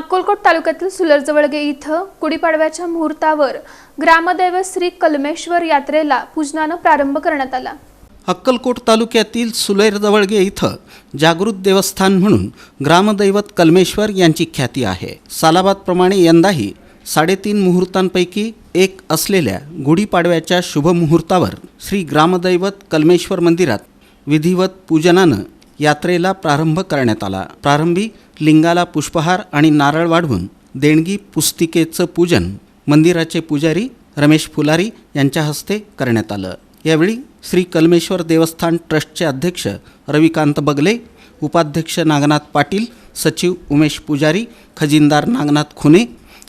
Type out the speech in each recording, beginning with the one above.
अक्कलकोट तालुक्यातील सुलरजवळगे इथं गुढीपाडव्याच्या मुहूर्तावर ग्रामदैवत श्री कलमेश्वर यात्रेला पूजनानं प्रारंभ करण्यात आला. अक्कलकोट तालुक्यातील सुलेरजवळगे इथं जागृत देवस्थान म्हणून ग्रामदैवत कलमेश्वर यांची ख्याती आहे. सालाबादप्रमाणे यंदाही साडेतीन मुहूर्तांपैकी एक असलेल्या गुढीपाडव्याच्या शुभमुहूर्तावर श्री ग्रामदैवत कलमेश्वर मंदिरात विधिवत पूजनानं यात्रेला प्रारंभ करण्यात आला. प्रारंभी लिंगाला पुष्पहार आणि नारळ वाढवून देणगी पुस्तिकेचं पूजन मंदिराचे पुजारी रमेश फुलारी यांच्या हस्ते करण्यात आलं. यावेळी श्री कलमेश्वर देवस्थान ट्रस्टचे अध्यक्ष रविकांत बगले उपाध्यक्ष नागनाथ पाटील सचिव उमेश पुजारी खजिनदार नागनाथ खुने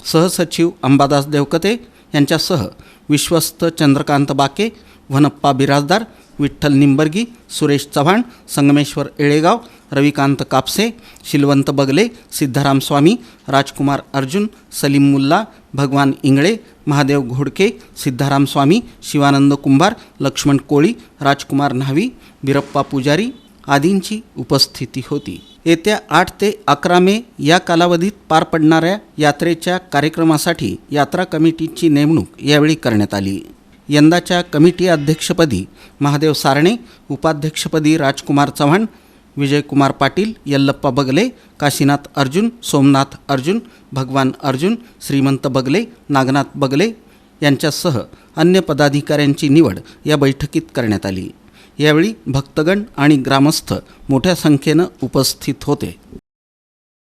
सहसचिव अंबादास देवकते यांच्यासह विश्वस्त चंद्रकांत बाके वनप्पा बिराजदार विठ्ठल निंबर्गी सुरेश चव्हाण संगमेश्वर येळेगाव रविकांत कापसे शिलवंत बगले सिद्धाराम स्वामी राजकुमार अर्जुन सलीम मुल्ला भगवान इंगळे महादेव घोडके सिद्धाराम स्वामी शिवानंद कुंभार लक्ष्मण कोळी राजकुमार न्हावी बिरप्पा पुजारी आदींची उपस्थिती होती. येत्या आठ ते अकरा मे या कालावधीत पार पडणाऱ्या यात्रेच्या कार्यक्रमासाठी यात्रा कमिटीची नेमणूक यावेळी करण्यात आली. यंदाच्या कमिटी अध्यक्षपदी महादेव सारणे उपाध्यक्षपदी राजकुमार चव्हाण विजयकुमार पाटील यल्लप्पा बगले काशीनाथ अर्जुन सोमनाथ अर्जुन भगवान अर्जुन श्रीमंत बगले नागनाथ बगले यांच्यासह अन्य पदाधिकाऱ्यांची निवड या बैठकीत करण्यात आली. यावेळी भक्तगण आणि ग्रामस्थ मोठ्या संख्येनं उपस्थित होते.